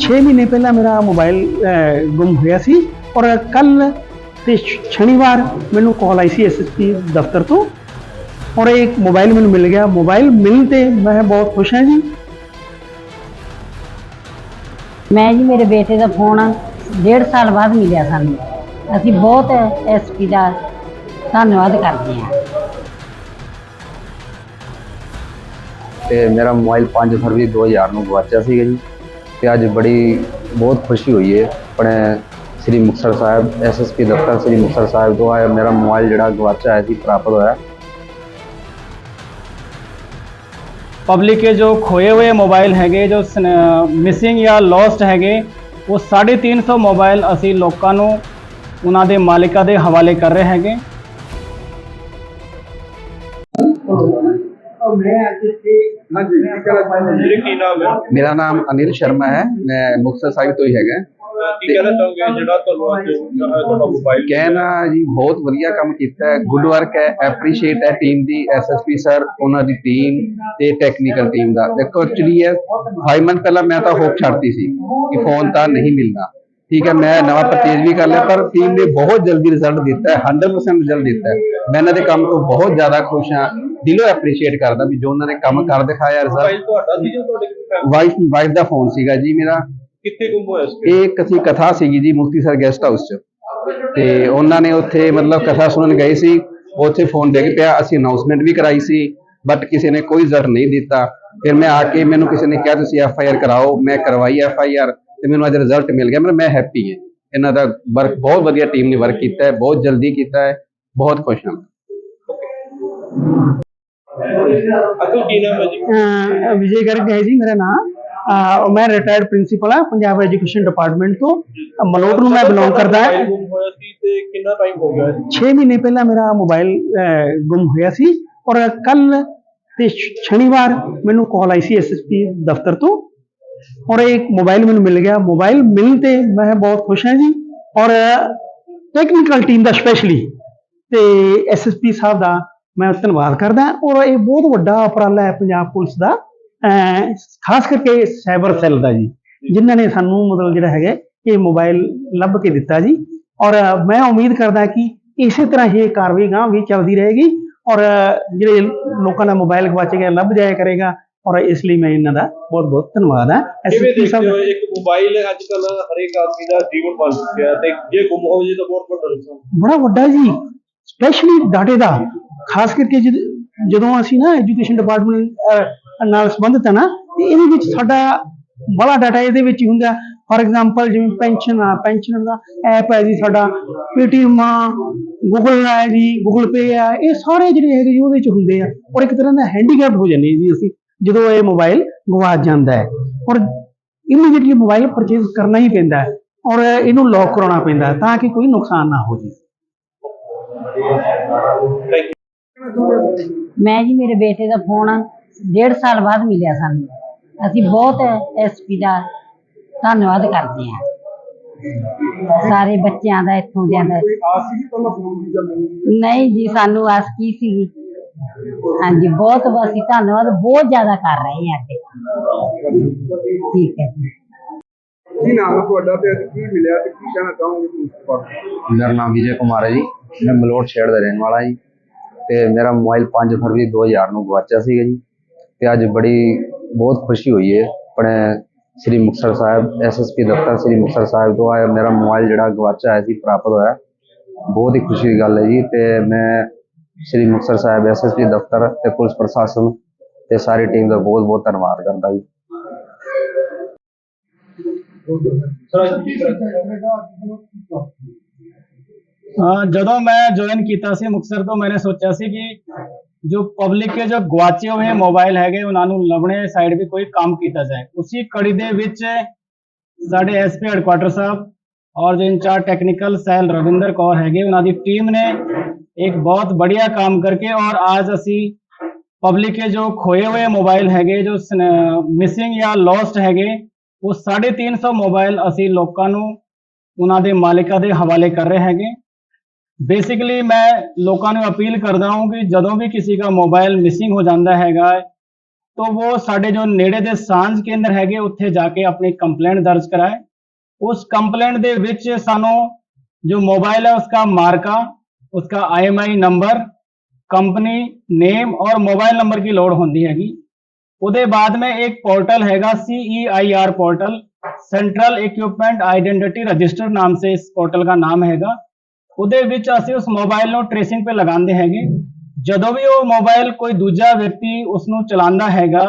6 ਮਹੀਨੇ ਪਹਿਲਾਂ ਮੇਰਾ ਮੋਬਾਈਲ ਗੁੰਮ ਹੋਇਆ ਸੀ ਔਰ ਕੱਲ ਤੇ ਸ਼ਨੀਵਾਰ ਮੈਨੂੰ ਕਾਲ ਆਈ ਸੀ ਐਸਐਸਪੀ ਦਫ਼ਤਰ ਤੋਂ ਔਰ ਇੱਕ ਮੋਬਾਈਲ ਮੈਨੂੰ ਮਿਲ ਗਿਆ। ਮੋਬਾਈਲ ਮਿਲਣ ਤੇ ਮੈਂ ਬਹੁਤ ਖੁਸ਼ ਹਾਂ ਜੀ। ਮੈਂ ਜੀ ਮੇਰੇ ਬੇਟੇ ਦਾ ਫੋਨ ਡੇਢ ਸਾਲ ਬਾਅਦ ਮਿਲਿਆ ਸਾਨੂੰ। ਅਸੀਂ ਬਹੁਤ ਐਸਪੀ ਦਾ ਧੰਨਵਾਦ ਕਰਦੇ ਹਾਂ। ਤੇ ਮੇਰਾ ਮੋਬਾਈਲ 5 ਫਰਵਰੀ 2000 ਨੂੰ ਗਵਾਚਿਆ ਸੀਗਾ ਜੀ। ਤੇ ਅੱਜ ਬੜੀ, ਬਹੁਤ ਖੁਸ਼ੀ ਹੋਈ ਹੈ ਆਪਣੇ ਸ੍ਰੀ ਮੁਕਤਸਰ ਸਾਹਿਬ ਐਸਐਸਪੀ ਦਫ਼ਤਰ ਸ੍ਰੀ ਮੁਕਤਸਰ ਸਾਹਿਬ ਤੋਂ ਆਇਆ, ਮੇਰਾ ਮੋਬਾਈਲ ਜਿਹੜਾ ਗਵਾਚਿਆ ਹੈ ਸੀ, ਪ੍ਰਾਪਤ ਹੋਇਆ। ਪਬਲਿਕ ਕੇ ਜੋ ਖੋਏ ਹੋਏ ਮੋਬਾਈਲ ਹੈਗੇ, ਜੋ ਮਿਸਿੰਗ ਜਾਂ ਲੋਸਟ ਹੈਗੇ, ਉਹ 350 ਮੋਬਾਈਲ ਅਸੀਂ ਲੋਕਾਂ ਨੂੰ ਉਹਨਾਂ ਦੇ ਮਾਲਿਕਾਂ ਦੇ ਹਵਾਲੇ ਕਰ ਰਹੇ ਹੈਗੇ। ਵੀਰੇ ਕੀ ਨਾਮ ਹੈ ਮੇਰਾ ਨਾਮ ਅਨਿਲ ਸ਼ਰਮਾ ਹੈ। ਮੈਂ ਮੁਕਤਸਰ ਸਾਹਿਬ ਤੋਂ ਹੀ ਹੈਗਾ। ਕੀ ਕਹਿਣਾ ਚਾਹੋਗੇ ਜਿਹੜਾ ਤੁਹਾਨੂੰ ਅੱਜ ਤੁਹਾਡਾ ਮੋਬਾਈਲ ਕਹਿਣਾ ਜੀ ਬਹੁਤ ਵਧੀਆ ਕੰਮ ਕੀਤਾ ਹੈ। ਗੁੱਡ ਵਰਕ ਹੈ। ਐਪਰੀਸ਼ੀਏਟ ਹੈ ਟੀਮ ਦੀ। ਐਸਐਸਪੀ ਸਰ ਉਹਨਾਂ ਦੀ ਟੀਮ ਤੇ ਟੈਕਨੀਕਲ ਟੀਮ ਦਾ। ਦੇਖੋ ਐਕਚੁਅਲੀ ਹੈ 5 ਮੰਥ ਪਹਿਲਾਂ ਮੈਂ ਤਾਂ ਹੋਪ ਛੱਡਤੀ ਸੀ ਕਿ ਫੋਨ ਤਾਂ ਨਹੀਂ ਮਿਲਣਾ ਠੀਕ ਹੈ ਮੈਂ ਨਵਾਂ ਪਰਚੇਜ ਵੀ ਕਰ ਲਿਆ ਪਰ ਟੀਮ ਨੇ ਬਹੁਤ ਜਲਦੀ ਰਿਜ਼ਲਟ ਦਿੱਤਾ ਹੈ। 100% ਰਿਜ਼ਲਟ ਦਿੱਤਾ ਹੈ। ਮੈਂ ਇਹਨਾਂ ਦੇ ਕੰਮ ਤੋਂ ਬਹੁਤ ਜ਼ਿਆਦਾ ਖੁਸ਼ ਹਾਂ। ਦਿਲੋਂ ਐਪਰੀਸ਼ੀਏਟ ਕਰਦਾ ਵੀ ਜੋ ਉਹਨਾਂ ਨੇ ਕੰਮ ਕਰ ਦਿਖਾਇਆ ਰਿਜ਼ਲਟ ਤੁਹਾਡਾ ਸੀ ਜਾਂ ਤੁਹਾਡੇ ਵਾਈਫ ਵਾਈਫ ਦਾ ਫੋਨ ਸੀਗਾ ਜੀ ਮੇਰਾ। ਕਿੱਥੇ ਗੁੰਮ ਹੋਇਆ ਸੀ? ਇਹ ਇੱਕ ਅਸੀਂ ਕਥਾ ਸੀਗੀ ਜੀ ਮੁਕਤੀ ਸਰ ਗੈਸਟ ਹਾਊਸ 'ਚ। ਤੇ ਉਹਨਾਂ ਨੇ ਉੱਥੇ ਮਤਲਬ ਕਥਾ ਸੁਣਨ ਗਏ ਸੀ। ਉੱਥੇ ਫੋਨ ਡਿੱਗ ਪਿਆ। ਅਸੀਂ ਅਨਾਉਂਸਮੈਂਟ ਵੀ ਕਰਾਈ ਸੀ ਬਟ ਕਿਸੇ ਨੇ ਕੋਈ ਜ਼ਰ ਨਹੀਂ ਦਿੱਤਾ। ਫਿਰ ਮੈਂ ਆ ਕੇ ਮੈਨੂੰ ਕਿਸੇ ਨੇ ਕਿਹਾ ਤੁਸੀਂ ਐਫ ਆਈ ਆਰ ਕਰਾਓ। ਮੈਂ ਕਰਵਾਈ ਐਫ ਆਈ ਆਰ ਤੇ ਮੈਨੂੰ ਅੱਜ ਰਿਜ਼ਲਟ ਮਿਲ ਗਿਆ। ਮੈਂ ਹੈਪੀ ਹਾਂ। ਇਹਨਾਂ ਦਾ ਵਰਕ ਬਹੁਤ ਵਧੀਆ ਟੀਮ ਨੇ ਵਰਕ ਕੀਤਾ ਹੈ। ਬਹੁਤ ਜਲਦੀ ਕੀਤਾ ਹੈ। ਬਹੁਤ ਖੁਸ਼ ਹਾਂ ਅਤੁਲ ਕੀ ਨਾਮ ਹੈ ਜੀ? ਅਹ ਵਿਜੇ ਗਰਗ ਹੈ ਜੀ ਮੇਰਾ ਨਾਮ। ਅਹ ਮੈਂ ਰਿਟਾਇਰਡ ਪ੍ਰਿੰਸੀਪਲ ਹਾਂ ਪੰਜਾਬ ਐਜੂਕੇਸ਼ਨ ਡਿਪਾਰਟਮੈਂਟ ਤੋਂ। ਅਹ ਮਲੋਟ ਨੂੰ ਮੈਂ ਬਿਲੋਂਗ ਕਰਦਾ ਹਾਂ। ਮੋਬਾਈਲ ਗੁੰਮ ਹੋਇਆ ਸੀ ਤੇ ਕਿੰਨਾ ਟਾਈਮ ਹੋ ਗਿਆ 6 ਮਹੀਨੇ ਪਹਿਲਾਂ ਮੇਰਾ ਮੋਬਾਈਲ ਅਹ, ਗੁੰਮ ਹੋਇਆ ਸੀ। ਔਰ ਕੱਲ ਤੇ ਸ਼- ਸ਼ਨੀਵਾਰ ਮੈਨੂੰ ਕਾਲ ਆਈ ਸੀ ਐਸਐਸਪੀ ਦਫ਼ਤਰ ਤੋਂ। ਔਰ ਇੱਕ ਮੋਬਾਈਲ ਮੈਨੂੰ ਮਿਲ ਗਿਆ। ਮੋਬਾਈਲ ਮਿਲਣ ਤੇ ਮੈਂ ਬਹੁਤ ਖੁਸ਼ ਹਾਂ ਜੀ। ਔਰ ਟੈਕਨੀਕਲ ਟੀਮ ਦਾ ਸਪੈਸ਼ਲੀ ਤੇ ਐਸਐਸਪੀ ਸਾਹਿਬ ਦਾ ਮੈਂ ਧੰਨਵਾਦ ਕਰਦਾ ਔਰ ਇਹ ਬਹੁਤ ਵੱਡਾ ਉਪਰਾਲਾ ਹੈ ਪੰਜਾਬ ਪੁਲਿਸ ਦਾ ਖਾਸ ਕਰਕੇ ਸਾਈਬਰ ਸੈੱਲ ਦਾ ਜੀ ਜਿਨ੍ਹਾਂ ਨੇ ਸਾਨੂੰ ਮਤਲਬ ਜਿਹੜਾ ਹੈਗਾ ਇਹ ਮੋਬਾਈਲ ਲੱਭ ਕੇ ਦਿੱਤਾ ਜੀ। ਔਰ ਮੈਂ ਉਮੀਦ ਕਰਦਾ ਕਿ ਇਸੇ ਤਰ੍ਹਾਂ ਹੀ ਇਹ ਕਾਰਵਾਈ ਗਾਂ ਵੀ ਚੱਲਦੀ ਰਹੇਗੀ ਔਰ ਜਿਹੜੇ ਲੋਕਾਂ ਦਾ ਮੋਬਾਈਲ ਗਵਾਚ ਗਿਆ ਲੱਭ ਜਾਇਆ ਕਰੇਗਾ ਔਰ ਇਸ ਲਈ ਮੈਂ ਇਹਨਾਂ ਦਾ ਬਹੁਤ ਬਹੁਤ ਧੰਨਵਾਦ ਹੈ। SSP ਸਾਹਿਬ ਇੱਕ ਮੋਬਾਈਲ ਅੱਜ ਕੱਲ ਹਰੇਕ ਆਦਮੀ ਦਾ ਜੀਵਨ ਬਣ ਚੁੱਕਿਆ ਤੇ ਜੇ ਗੁੰਮ ਹੋ ਜੇ ਤਾਂ ਬਹੁਤ ਵੱਡਾ ਨੁਕਸਾਨ। ਬੜਾ ਵੱਡਾ ਜੀ। ਸਪੈਸ਼ਲੀ ਡਾਟੇ ਦਾ, ਖਾਸ ਕਰਕੇ ਜਦ- ਜਦੋਂ ਅਸੀਂ ਨਾ ਐਜੂਕੇਸ਼ਨ ਡਿਪਾਰਟਮੈਂਟ ਨਾਲ ਸੰਬੰਧਿਤ ਹੈ ਨਾ, ਤੇ ਇਹਦੇ ਵਿੱਚ ਸਾਡਾ ਬੜਾ ਡਾਟਾ ਇਹਦੇ ਵਿੱਚ ਹੀ ਹੁੰਦਾ। ਫਾਰ ਐਗਜ਼ਾਮਪਲ ਜਿਵੇਂ ਪੈਨਸ਼ਨ ਆ ਪੈਨਸ਼ਨ ਦਾ ਐਪ ਹੈ ਜੀ ਸਾਡਾ ਪੇਟੀਐਮ ਆ ਗੂਗਲ ਹੈ ਜੀ ਗੂਗਲ ਪੇ ਆ, ਇਹ ਸਾਰੇ ਜਿਹੜੇ ਹੈਗੇ ਜੀ ਉਹਦੇ ਚ ਹੁੰਦੇ ਆ। ਔਰ ਇੱਕ ਤਰ੍ਹਾਂ ਦਾ ਹੈਂਡੀਕੈਪ ਹੋ ਜਾਂਦੇ ਜੀ ਅਸੀਂ, ਜਦੋਂ ਇਹ ਮੋਬਾਈਲ ਗਵਾਚ ਜਾਂਦਾ ਹੈ। ਔਰ ਇਮੀਡੀਏਟਲੀ ਮੋਬਾਈਲ ਪਰਚੇਜ਼ ਕਰਨਾ ਹੀ ਪੈਂਦਾ ਹੈ। ਔਰ ਇਹਨੂੰ ਲੌਕ ਕਰਾਉਣਾ ਪੈਂਦਾ ਤਾਂ ਕਿ ਕੋਈ ਨੁਕਸਾਨ ਨਾ ਹੋ ਜੇ ਮੈਂ ਜੀ ਮੇਰੇ ਬੇਟੇ ਦਾ ਫੋਨ ਡੇਢ ਸਾਲ ਬਾਅਦ ਮਿਲਿਆ ਸਾਨੂੰ। ਅਸੀਂ ਬਹੁਤ ਐਸਪੀ ਦਾ ਧੰਨਵਾਦ ਕਰਦੇ ਹਾਂ। ਸਾਰੇ ਬੱਚਿਆਂ ਦਾ ਇੱਥੋਂ ਦਿਆਂ ਦਾ। ਨਹੀਂ? ਜੀ ਸਾਨੂੰ ਆਸ ਕੀ ਸੀ ਹਾਂਜੀ ਬਹੁਤ ਅਸੀਂ ਧੰਨਵਾਦ ਬਹੁਤ ਜ਼ਿਆਦਾ ਕਰ ਰਹੇ ਹਾਂ ਅੱਗੇ। ਠੀਕ ਹੈ ਜੀ। ਕੀ ਨਾਮ ਹੈ ਤੁਹਾਡਾ ਤੇ ਅੱਜ ਕੀ ਮਿਲਿਆ ਤੇ ਕੀ ਕਹਿਣਾ ਚਾਹੋਗੇ ਤੁਸੀਂ? ਮੇਰਾ ਨਾਮ ਵਿਜੇ ਕੁਮਾਰ ਹੈ ਜੀ। ਮੈਂ ਮਲੋਟ ਸ਼ਹਿਰ ਦਾ ਰਹਿਣ ਵਾਲਾ ਜੀ। ਤੇ ਮੇਰਾ ਮੋਬਾਈਲ 5 ਫਰਵਰੀ 2000 ਨੂੰ ਗਵਾਚਿਆ ਸੀਗਾ ਜੀ। ਤੇ ਅੱਜ ਬੜੀ, ਬਹੁਤ ਖੁਸ਼ੀ ਹੋਈ ਹੈ। ਆਪਣੇ ਸ੍ਰੀ ਮੁਕਤਸਰ ਸਾਹਿਬ ਐਸਐਸਪੀ ਦਫ਼ਤਰ ਸ੍ਰੀ ਮੁਕਤਸਰ ਸਾਹਿਬ ਤੋਂ ਆਇਆ। ਮੇਰਾ ਮੋਬਾਈਲ ਜਿਹੜਾ ਗਵਾਚਿਆ ਹੈ ਸੀ, ਪ੍ਰਾਪਤ ਹੋਇਆ। ਬਹੁਤ ਹੀ ਖੁਸ਼ੀ ਦੀ ਗੱਲ ਹੈ ਜੀ। ਤੇ ਮੈਂ ਸ੍ਰੀ ਮੁਕਤਸਰ ਸਾਹਿਬ ਐਸਐਸਪੀ ਦਫ਼ਤਰ ਤੇ ਪੁਲਿਸ ਪ੍ਰਸ਼ਾਸਨ ਤੇ ਸਾਰੀ ਟੀਮ ਦਾ ਬਹੁਤ ਬਹੁਤ ਧੰਨਵਾਦ ਕਰਦਾ ਜੀ। ਸਰ, ਅੱਜ ਕੀ ਹਾਂ? ਜਦੋਂ ਮੈਂ ਜੁਆਇਨ ਕੀਤਾ ਸੀ ਮੁਕਸਰ ਤੋਂ ਮੈਂ ਸੋਚਿਆ ਸੀ ਕਿ ਜੋ ਪਬਲਿਕ के जो ਗਵਾਚੇ हुए मोबाइल हैगे ਉਹਨਾਂ ਨੂੰ ਲਵਣੇ ਸਾਈਡ ਵੀ ਕੋਈ ਕੰਮ ਕੀਤਾ ਜਾਏ। ਉਸੇ ਕੜੀ ਦੇ ਵਿੱਚ ਸਾਡੇ ਐਸਪੀ ਹੈਡਕੁਆਟਰ ਸਾਹਿਬ ਔਰ ਜੋ incharge technical cell Ravinder Kaur ਹੈਗੇ, ਉਹਨਾਂ ਦੀ ਟੀਮ ਨੇ ਇੱਕ ਬਹੁਤ ਵਧੀਆ ਕੰਮ ਕਰਕੇ ਔਰ आज ਅਸੀਂ ਪਬਲਿਕ ਦੇ ਜੋ ਖੋਏ ਹੋਏ ਮੋਬਾਈਲ ਹੈਗੇ, ਜੋ ਮਿਸਿੰਗ ਜਾਂ ਲੋਸਟ ਹੈਗੇ, ਉਹ 350 ਮੋਬਾਈਲ ਅਸੀਂ ਲੋਕਾਂ ਨੂੰ ਉਹਨਾਂ ਦੇ ਮਾਲਕਾਂ ਦੇ ਹਵਾਲੇ ਕਰ ਰਹੇ ਹੈਗੇ। ਬੇਸਿਕਲੀ ਮੈਂ ਲੋਕਾਂ ਨੂੰ ਅਪੀਲ ਕਰਦਾ ਹਾਂ ਕਿ ਜਦੋਂ ਵੀ ਕਿਸੇ ਦਾ ਮੋਬਾਈਲ ਮਿਸਿੰਗ ਹੋ ਜਾਂਦਾ ਹੈਗਾ ਹੈ, तो वो ਸਾਡੇ ਜੋ ਨੇੜੇ ਦੇ ਸਾਂਝ ਕੇਂਦਰ ਹੈਗੇ ਉੱਥੇ ਜਾ ਕੇ ਆਪਣੀ ਕੰਪਲੇਂਟ ਦਰਜ ਕਰਾਏ उस कंप्लेंट ਦੇ ਵਿੱਚ ਸਾਨੂੰ जो मोबाइल है उसका मार्का उसका आईएमआई नंबर कंपनी नेम और मोबाइल नंबर की ਲੋੜ ਹੁੰਦੀ ਹੈਗੀ ਉਹਦੇ ਬਾਅਦ में एक पोर्टल हैगा CEIR portal central equipment identity register नाम से इस पोर्टल का नाम हैगा ਉਹਦੇ ਵਿੱਚ ਅਸੀਂ ਉਸ ਮੋਬਾਈਲ ਨੂੰ ਟ੍ਰੇਸਿੰਗ ਤੇ ਲਗਾਉਂਦੇ ਹੈਗੇ ਜਦੋਂ ਵੀ ਉਹ ਮੋਬਾਈਲ ਕੋਈ ਦੂਜਾ ਵਿਅਕਤੀ ਉਸ ਨੂੰ ਚਲਾਉਂਦਾ ਹੈਗਾ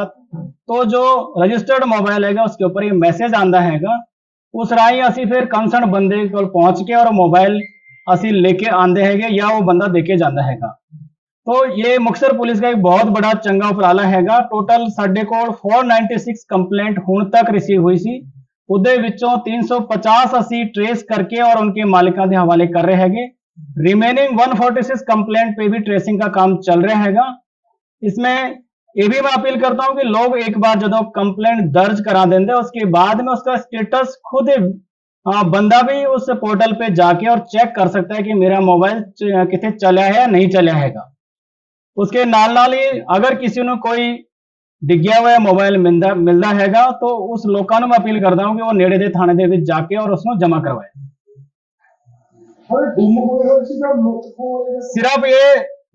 तो जो रजिस्टर्ड मोबाइल हैगा उसके ऊपर ये मैसेज ਆਂਦਾ ਹੈਗਾ ਉਸ ਰਾਹੀਂ ਅਸੀਂ ਫਿਰ ਕੰਸਰਨ ਬੰਦੇ ਕੋਲ ਪਹੁੰਚ ਕੇ ਔਰ ਮੋਬਾਈਲ ਅਸੀਂ ਲੈ ਕੇ ਆਂਦੇ ਹੈਗੇ ਜਾਂ ਉਹ ਬੰਦਾ ਦੇ ਕੇ ਜਾਂਦਾ ਹੈਗਾ तो ये मुक्तसर पुलिस का एक बहुत बड़ा चंगा ਉਪਰਾਲਾ ਹੈਗਾ ਟੋਟਲ ਸਾਡੇ ਕੋਲ 496 ਕੰਪਲੇਂਟ ਹੁਣ ਤੱਕ ਰਿਸੀਵ ਹੋਈ ਸੀ ਉਹਦੇ ਵਿੱਚੋਂ 350 ਅਸੀਂ ट्रेस करके और उनके मालिकां ਦੇ ਹਵਾਲੇ ਕਰ ਰਹੇ ਹੈਗੇ रिमेनिंग 146 कंप्लेंट पे भी ट्रेसिंग का काम चल रहा हैगा इसमें ये भी मैं अपील करता हूं कि लोग एक बार जो कंप्लेंट दर्ज करा देंगे उसके बाद में उसका स्टेटस खुद हाँ, बंदा भी उस पोर्टल पे जाके और चेक कर सकता है कि मेरा मोबाइल च- कितने चला है या नहीं चला हैगा उसके नाल नाल ही अगर किसी ਨੂੰ ਕੋਈ ਡਿੱਗਿਆ ਹੋਇਆ ਮੋਬਾਈਲ ਮਿਲਦਾ ਮਿਲਦਾ ਹੈਗਾ ਤਾਂ ਉਸ ਲੋਕਾਂ ਨੂੰ ਮੈਂ ਅਪੀਲ ਕਰਦਾ ਹਾਂ ਕਿ ਉਹ ਨੇੜੇ ਦੇ ਥਾਣੇ ਦੇ ਵਿੱਚ ਜਾ ਕੇ ਔਰ ਉਸ ਨੂੰ ਜਮ੍ਹਾਂ ਕਰਵਾਏ सिर्फ ये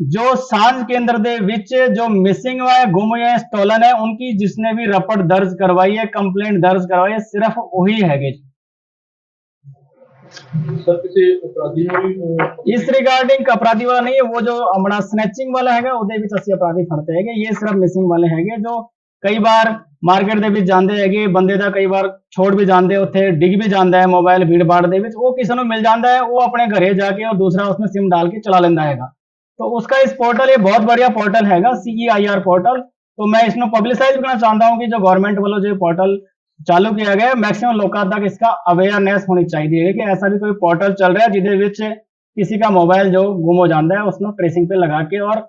जो सांझ केंद्र ਦੇ ਵਿੱਚ ਜੋ ਮਿਸਿੰਗ हुआ है गुम हुए हैं स्टोलन है उनकी जिसने भी रपट दर्ज करवाई है कंप्लेंट दर्ज करवाई है सिर्फ वही हैगे जी ਸਰ ਕਿਸੇ ਅਪਰਾਧੀ ਨੂੰ ਵੀ ਅਹ, ਇਸ ਰਿਗਾਰਡਿੰਗ ਅਪਰਾਧੀ ਵਾਲਾ ਨਹੀਂ ਹੈ ਉਹ ਜੋ ਆਪਣਾ ਸਨੈਚਿੰਗ ਵਾਲਾ ਹੈਗਾ ਉਹਦੇ ਵਿੱਚ ਅਸੀਂ ਅਪਰਾਧੀ ਫੜਦੇ ਹੈਗੇ ਇਹ ਸਿਰਫ ਮਿਸਿੰਗ ਵਾਲੇ ਹੈਗੇ ਜੋ ਕਈ ਵਾਰ ਮਾਰਕੀਟ ਦੇ ਵਿੱਚ ਜਾਂਦੇ ਹੈਗੇ ਬੰਦੇ ਦਾ ਕਈ ਵਾਰ ਛੋੜ ਵੀ ਜਾਂਦੇ ਉੱਥੇ ਡਿੱਗ ਵੀ ਜਾਂਦਾ ਹੈ ਮੋਬਾਈਲ ਭੀੜ ਭਾੜ ਦੇ ਵਿੱਚ ਉਹ ਕਿਸੇ ਨੂੰ ਮਿਲ ਜਾਂਦਾ ਹੈ ਉਹ ਆਪਣੇ ਘਰੇ ਜਾ ਕੇ और दूसरा उसमें सिम डाल के चला लेता हैगा तो उसका इस पोर्टल ये बहुत बढ़िया पोर्टल हैगा सीईआईआर पोर्टल तो मैं इसमें पब्लिसाइज करना चाहता हूँ कि जो गवर्नमेंट वालों जो पोर्टल चालू किया गया मैक्सिमम लोगों तक इसका अवेयरनेस होनी चाहिए कि ऐसा भी कोई पोर्टल चल रहा है जिसके विच किसी का मोबाइल जो गुम हो जाता है उसको ट्रेसिंग पे लगा के और